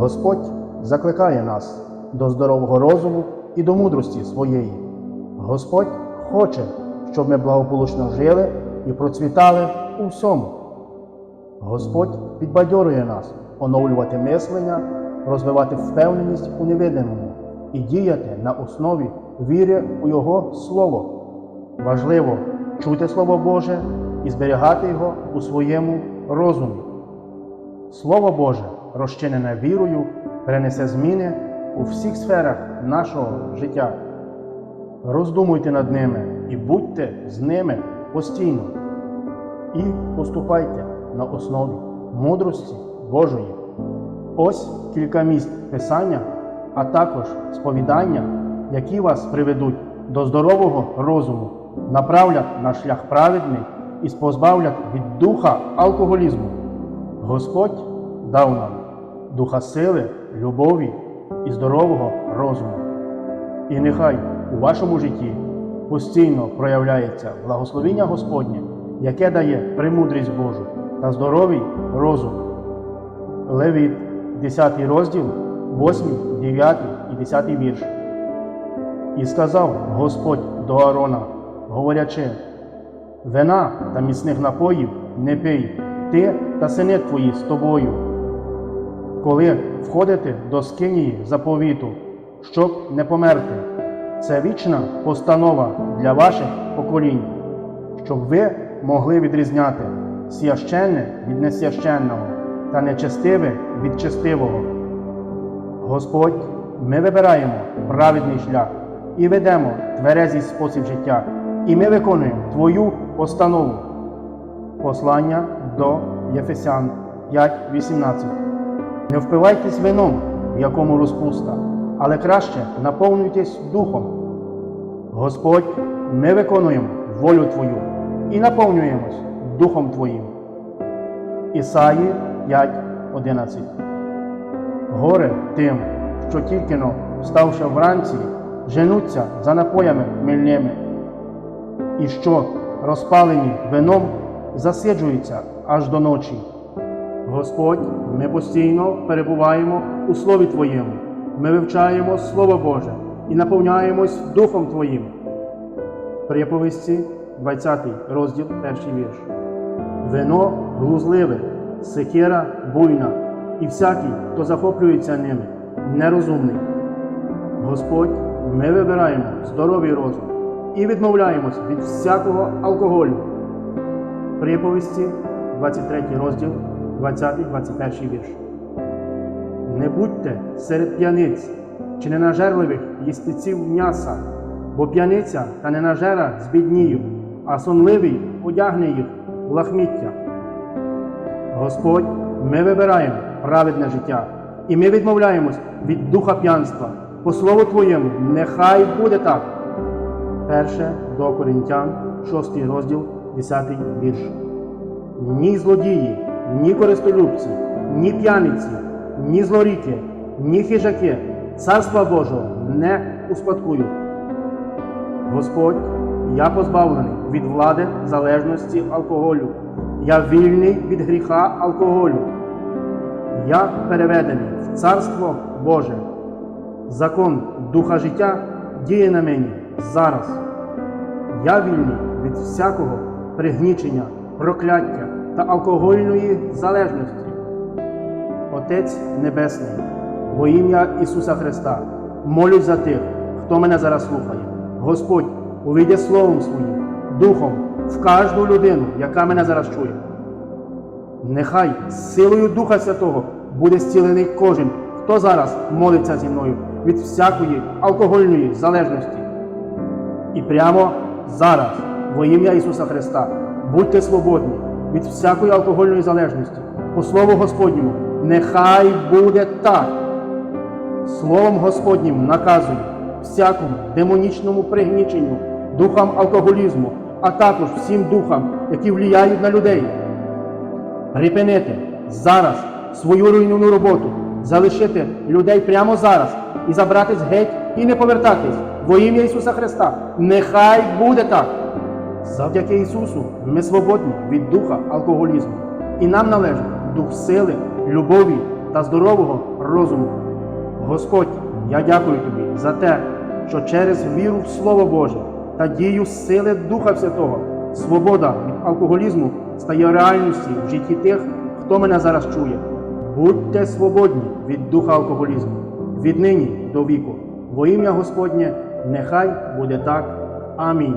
Господь закликає нас до здорового розуму і до мудрості своєї. Господь хоче, щоб ми благополучно жили і процвітали у всьому. Господь підбадьорює нас оновлювати мислення, розвивати впевненість у невидимому і діяти на основі віри у Його Слово. Важливо чути Слово Боже і зберігати його у своєму розумі. Слово Боже, розчинене вірою, перенесе зміни у всіх сферах нашого життя. Роздумуйте над ними і будьте з ними постійно. І поступайте на основі мудрості Божої. Ось кілька місць Писання, а також сповідання, які вас приведуть до здорового розуму, направлять на шлях праведний і спозбавлять від духа алкоголізму. Господь дав нам духа сили, любові і здорового розуму. І нехай у вашому житті постійно проявляється благословіння Господнє, яке дає премудрість Божу та здоровий розум. Левіт, 10 розділ, 8, 9 і 10 вірш. І сказав Господь до Аарона, говорячи, вина та міцних напоїв не пий, ти та сини твої з тобою, коли входите до скинії заповіту, щоб не померти. Це вічна постанова для ваших поколінь, щоб ви могли відрізняти священне від несвященного та нечестиве від честивого. Господь, ми вибираємо праведний шлях і ведемо тверезий спосіб життя, і ми виконуємо Твою постанову. Послання до Єфесян 5.18 Не впивайтесь вином, в якому розпуста, але краще наповнюйтесь духом. Господь, ми виконуємо волю Твою і наповнюємось Духом Твоїм. Ісаї 5.11 Горе тим, що тільки но, вставши вранці, женуться за напоями хмельними, і що, розпалені вином, засиджуються аж до ночі. Господь, ми постійно перебуваємо у Слові Твоєму, ми вивчаємо Слово Боже і наповняємось Духом Твоїм. Приповісті, 20 розділ, перший вірш. Вино глузливе, секира буйна, і всякий, хто захоплюється ними, нерозумний. Господь, ми вибираємо здоровий розум і відмовляємось від всякого алкоголю. Приповісті, 23 розділ, 20-21 вірш. Не будьте серед п'яниць чи ненажерливих їстеців м'яса, бо п'яниця та ненажера збідніють, а сонливий одягне їх в лахміття. Господь, ми вибираємо праведне життя, і ми відмовляємось від духа п'янства. По слову Твоєму, нехай буде так. Перше до Коринтян, 6 розділ, 10 вірш. Ні злодії, ні користолюбці, ні п'яниці, ні злоріки, ні хижаки, царства Божого не успадкують. Господь, я позбавлений від влади залежності алкоголю. Я вільний від гріха алкоголю. Я переведений в Царство Боже. Закон Духа життя діє на мені зараз. Я вільний від всякого пригнічення, прокляття та алкогольної залежності. Отець Небесний, во ім'я Ісуса Христа, молюсь за тих, хто мене зараз слухає. Господь, увійде Словом Своїм, Духом в кожну людину, яка мене зараз чує. Нехай силою Духа Святого буде зцілений кожен, хто зараз молиться зі мною від всякої алкогольної залежності. І прямо зараз, во ім'я Ісуса Христа, будьте свободні від всякої алкогольної залежності. По Слову Господньому, нехай буде так. Словом Господнім наказую всякому демонічному пригніченню, духам алкоголізму, а також всім духам, які влияють на людей. Припинити зараз свою руйнівну роботу, залишити людей прямо зараз і забратись геть і не повертатись во ім'я Ісуса Христа. Нехай буде так. Завдяки Ісусу ми свободні від духа алкоголізму. І нам належить дух сили, любові та здорового розуму. Господь, я дякую тобі за те, що через віру в Слово Боже та дію сили Духа Святого свобода від алкоголізму стає реальністю в житті тих, хто мене зараз чує. Будьте свободні від духа алкоголізму, віднині до віку. Во ім'я Господнє, нехай буде так. Амінь.